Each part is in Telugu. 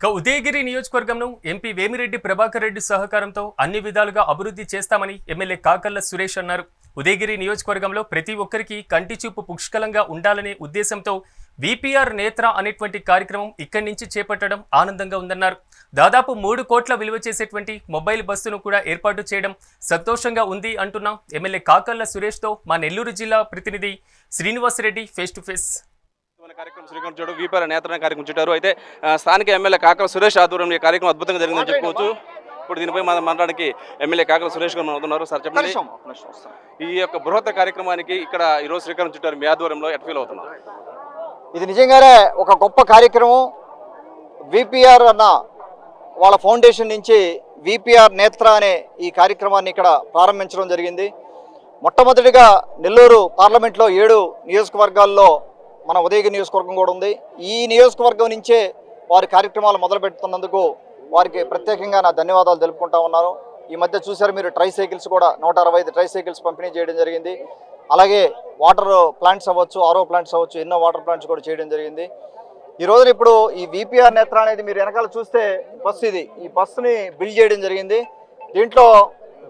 ఇక ఉదయగిరి నియోజకవర్గంను ఎంపీ వేమిరెడ్డి ప్రభాకర్ రెడ్డి సహకారంతో అన్ని విధాలుగా అభివృద్ధి చేస్తామని ఎమ్మెల్యే కాకర్ల సురేష్ అన్నారు. ఉదయగిరి నియోజకవర్గంలో ప్రతి ఒక్కరికి కంటి చూపు పుష్కలంగా ఉండాలనే ఉద్దేశంతో విపిఆర్ నేత్ర అనేటువంటి కార్యక్రమం ఇక్కడి నుంచి చేపట్టడం ఆనందంగా ఉందన్నారు. దాదాపు మూడు కోట్ల విలువ చేసేటువంటి మొబైల్ బస్సును కూడా ఏర్పాటు చేయడం సంతోషంగా ఉంది అంటున్న ఎమ్మెల్యే కాకర్ల సురేష్తో మా నెల్లూరు జిల్లా ప్రతినిధి శ్రీనివాసరెడ్డి ఫేస్ టు ఫేస్ కార్యక్రమం శ్రీకాంత్ చూడు వీపార నేతన కార్యక్రమం చుట్టారు. అయితే స్థానిక ఎమ్మెల్యే కాకల సురేష్ ఆధ్వర్యంలో ఈ కార్యక్రమం అద్భుతంగా జరిగిందని చెప్పుకోవచ్చు. ఇప్పుడు దీనిపై మనం మాట్లాడడానికి ఎమ్మెల్యే కాకల సురేష్ గారు అవుతున్నారు సార్ చెప్పండి. ఈ యొక్క బృహత్ కార్యక్రమానికి ఇక్కడ ఈ రోజు శ్రీకారం చుట్టారు. మీ ఆధ్వర్యంలో ఎట్ ఫీల్ అవుతున్నారు? ఇది నిజంగానే ఒక గొప్ప కార్యక్రమం. విపిఆర్ అన్న వాళ్ళ ఫౌండేషన్ నుంచి విపిఆర్ నేత్ర అనే ఈ కార్యక్రమాన్ని ఇక్కడ ప్రారంభించడం జరిగింది. మొట్టమొదటిగా నెల్లూరు పార్లమెంట్లో ఏడు నియోజకవర్గాల్లో మన ఉదయగిరి నియోజకవర్గం కూడా ఉంది. ఈ నియోజకవర్గం నుంచే వారి కార్యక్రమాలు మొదలు పెడుతున్నందుకు వారికి ప్రత్యేకంగా నా ధన్యవాదాలు తెలుపుకుంటా ఉన్నాను. ఈ మధ్య చూశారు మీరు ట్రై సైకిల్స్ కూడా నూట అరవై ఐదు ట్రై సైకిల్స్ పంపిణీ చేయడం జరిగింది. అలాగే వాటర్ ప్లాంట్స్ అవ్వచ్చు ఆరో ప్లాంట్స్ అవ్వచ్చు ఎన్నో వాటర్ ప్లాంట్స్ కూడా చేయడం జరిగింది. ఈ రోజున ఇప్పుడు ఈ విపిఆర్ నేత్ర అనేది మీరు వెనకాల చూస్తే బస్సు ఇది. ఈ బస్సుని బిల్డ్ చేయడం జరిగింది. దీంట్లో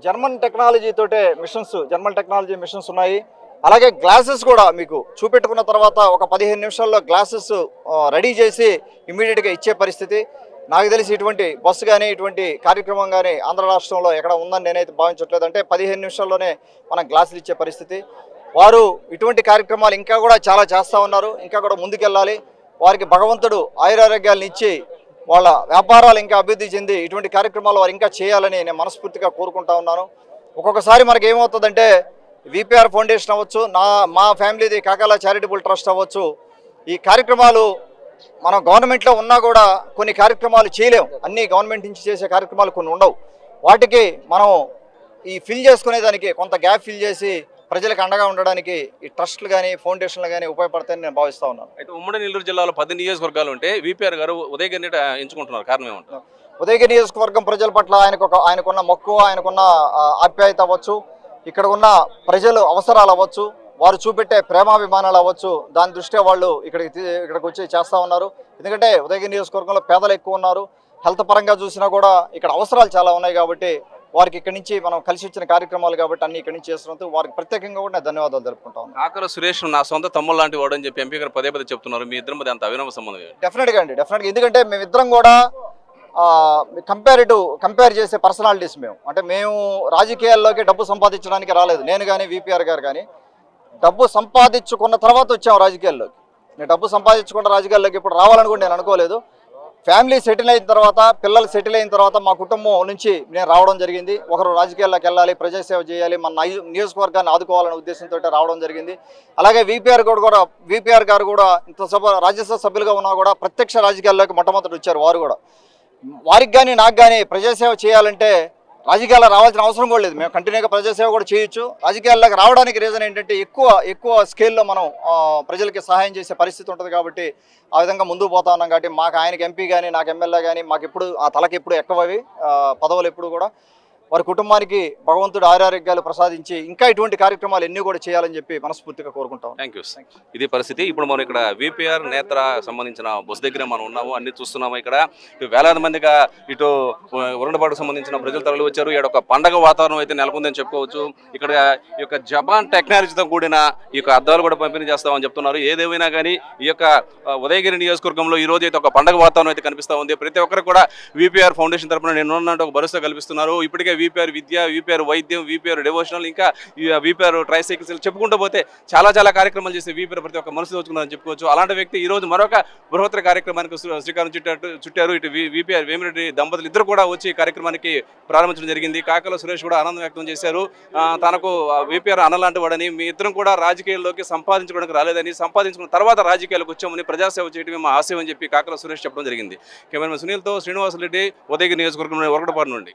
జర్మన్ టెక్నాలజీ తోటే మిషన్స్ జర్మన్ టెక్నాలజీ మిషన్స్ ఉన్నాయి. అలాగే గ్లాసెస్ కూడా మీకు చూపెట్టుకున్న తర్వాత ఒక పదిహేను నిమిషాల్లో గ్లాసెస్ రెడీ చేసి ఇమీడియట్గా ఇచ్చే పరిస్థితి. నాకు తెలిసి ఇటువంటి బస్సు కానీ ఇటువంటి కార్యక్రమం కానీ ఆంధ్ర రాష్ట్రంలో ఎక్కడ ఉందని నేనైతే భావించట్లేదు. అంటే పదిహేను నిమిషాల్లోనే మనం గ్లాసులు ఇచ్చే పరిస్థితి. వారు ఇటువంటి కార్యక్రమాలు ఇంకా కూడా చాలా చేస్తూ ఉన్నారు. ఇంకా కూడా ముందుకెళ్ళాలి. వారికి భగవంతుడు ఆయురారోగ్యాలను ఇచ్చి వాళ్ళ వ్యాపారాలు ఇంకా అభివృద్ధి చెంది ఇటువంటి కార్యక్రమాలు వారు ఇంకా చేయాలని నేను మనస్ఫూర్తిగా కోరుకుంటా ఉన్నాను. ఒక్కొక్కసారి మనకి ఏమవుతుందంటే విపిఆర్ ఫౌండేషన్ అవ్వచ్చు నా మా ఫ్యామిలీది కాకాల చారిటబుల్ ట్రస్ట్ అవ్వచ్చు ఈ కార్యక్రమాలు మనం గవర్నమెంట్లో ఉన్నా కూడా కొన్ని కార్యక్రమాలు చేయలేం. అన్ని గవర్నమెంట్ నుంచి చేసే కార్యక్రమాలు కొన్ని ఉండవు. వాటికి మనం ఈ ఫిల్ చేసుకునే దానికి కొంత గ్యాప్ ఫిల్ చేసి ప్రజలకు అండగా ఉండడానికి ఈ ట్రస్ట్లు కానీ ఫౌండేషన్లు కానీ ఉపయోగపడతాయని నేను భావిస్తా ఉన్నాను. అయితే ఉమ్మడి నెల్లూరు జిల్లాలో పది నియోజకవర్గాలు ఉంటే వీపీఆర్ గారు ఉదయగిరిని ఎంచుకుంటున్నారు. కారణం ఏమంటారు? ఉదయగిరి నియోజకవర్గం ప్రజల పట్ల ఆయనకు ఒక ఆయనకున్న మక్కువ ఆయనకున్న ఆప్యాయత అవ్వచ్చు. ఇక్కడ ఉన్న ప్రజలు అవసరాలు అవ్వచ్చు వారు చూపెట్టే ప్రేమాభిమానాలు అవ్వచ్చు దాని దృష్ట్యా వాళ్ళు ఇక్కడికి ఇక్కడికి వచ్చి చేస్తూ ఉన్నారు. ఎందుకంటే ఉదయగిరి నియోజకవర్గంలో పేదలు ఎక్కువ ఉన్నారు. హెల్త్ పరంగా చూసినా కూడా ఇక్కడ అవసరాలు చాలా ఉన్నాయి కాబట్టి వారికి ఇక్కడి నుంచి మనం కలిసి వచ్చిన కార్యక్రమాలు కాబట్టి అన్ని ఇక్కడి నుంచి చేస్తున్నందుకు వారికి ప్రత్యేకంగా కూడా నేను ధన్యవాదాలు ఉన్నాను. కాకర సురేష్ నా సొంత తమ్ముడు లాంటి వాడు అని చెప్పి ఎంపీ గారు పదే పదే చెప్తున్నారు. మీ ఇద్దరి మధ్య అంత అవినవ సంబంధం? డెఫినెట్గా అండి డెఫినెట్గా ఎందుకంటే మేమిద్దరం కూడా కంపారిటివ్ కంపేర్ చేసే పర్సనాలిటీస్ మేము. అంటే మేము రాజకీయాల్లోకి డబ్బు సంపాదించడానికి రాలేదు. నేను కానీ విపిఆర్ గారు కానీ డబ్బు సంపాదించుకున్న తర్వాత వచ్చాము రాజకీయాల్లోకి. నేను డబ్బు సంపాదించుకున్న రాజకీయాల్లోకి ఇప్పుడు రావాలని కూడా నేను అనుకోలేదు. ఫ్యామిలీ సెటిల్ అయిన తర్వాత పిల్లలు సెటిల్ అయిన తర్వాత మా కుటుంబం నుంచి నేను రావడం జరిగింది. ఒకరు రాజకీయాల్లోకి వెళ్ళాలి ప్రజాసేవ చేయాలి మన నియోజకవర్గాన్ని ఆదుకోవాలనే ఉద్దేశంతో రావడం జరిగింది. అలాగే విపిఆర్ గారు కూడా విపిఆర్ గారు కూడా ఇంత సభ రాజ్యసభ సభ్యులుగా ఉన్నా కూడా ప్రత్యక్ష రాజకీయాల్లోకి మొట్టమొదటి వచ్చారు వారు కూడా. వారికి కానీ నాకు కానీ ప్రజాసేవ చేయాలంటే రాజకీయాల్లో రావాల్సిన అవసరం కూడా లేదు. మేము కంటిన్యూగా ప్రజాసేవ కూడా చేయొచ్చు. రాజకీయాల్లోకి రావడానికి రీజన్ ఏంటంటే ఎక్కువ ఎక్కువ స్కేల్లో మనం ప్రజలకి సహాయం చేసే పరిస్థితి ఉంటుంది కాబట్టి ఆ విధంగా ముందుకు పోతా ఉన్నాం కాబట్టి మాకు ఆయనకి ఎంపీ కానీ నాకు ఎమ్మెల్యే కానీ మాకు ఎప్పుడు ఆ తలకి ఎప్పుడు ఎక్కువవి పదవులు ఎప్పుడు కూడా వారి కుటుంబానికి భగవంతుడు ఆరోగ్యాలు ప్రసాదించి ఇంకా ఇటువంటి కార్యక్రమాలు ఎన్ని కూడా చేయాలని చెప్పి మనస్ఫూర్తిగా కోరుకుంటాం. థ్యాంక్ యూ ఇది పరిస్థితి. ఇప్పుడు మనం ఇక్కడ విపిఆర్ నేత్ర సంబంధించిన బస్ దగ్గర మనం ఉన్నాము అన్ని చూస్తున్నాము ఇక్కడ. వేలాది మందిగా ఇటు ఉరండపాటుకు సంబంధించిన ప్రజలు తరలి వచ్చారు ఇక్కడ ఒక పండగ వాతావరణం అయితే నెలకొందని చెప్పుకోవచ్చు. ఇక్కడ ఈ యొక్క జపాన్ టెక్నాలజీతో కూడిన ఈ యొక్క అద్దాలు కూడా పంపిణీ చేస్తామని చెప్తున్నారు. ఏదేమైనా కానీ ఈ యొక్క ఉదయగిరి నియోజకవర్గంలో ఈ రోజు అయితే ఒక పండగ వాతావరణం అయితే కనిపిస్తూ ఉంది. ప్రతి ఒక్కరు కూడా విపిఆర్ ఫౌండేషన్ తరపున నేను ఒక భరోసా కల్పిస్తున్నారు. ఇప్పటికే విపిఆర్ విద్య వీపేరు వైద్యం విపిఆర్ డివోషనల్ ఇంకా విపిఆర్ ట్రైసైకిల్స్ చెప్పుకుంటూ పోతే చాలా చాలా కార్యక్రమాలు చేసి వీపేరు ప్రతి ఒక్క మనసు దోచుకున్నారని చెప్పుకోవచ్చు. అలాంటి వ్యక్తి ఈ రోజు మరొక బృహత్తర కార్యక్రమానికి శ్రీకారం చుట్టారు చుట్టారు. ఇటు వీపీఆర్ వేమిరెడ్డి దంపతులు ఇద్దరు కూడా వచ్చి కార్యక్రమానికి ప్రారంభించడం జరిగింది. కాకల సురేష్ కూడా ఆనందం వ్యక్తం చేశారు. తనకు వీపీఆర్ అనలాంటి వాడని మీ ఇద్దరం కూడా రాజకీయాల్లోకి సంపాదించుకోవడానికి రాలేదని సంపాదించుకున్న తర్వాత రాజకీయాలకు వచ్చామని ప్రజాసేవ చేయడమే మా ఆశయం అని చెప్పి కాకల సురేష్ చెప్పడం జరిగింది. కెమెరామెన్ సునీల్తో శ్రీనివాసరెడ్డి ఉదయగిరి నియోజకవర్గం ఒకటపాడు నుండి.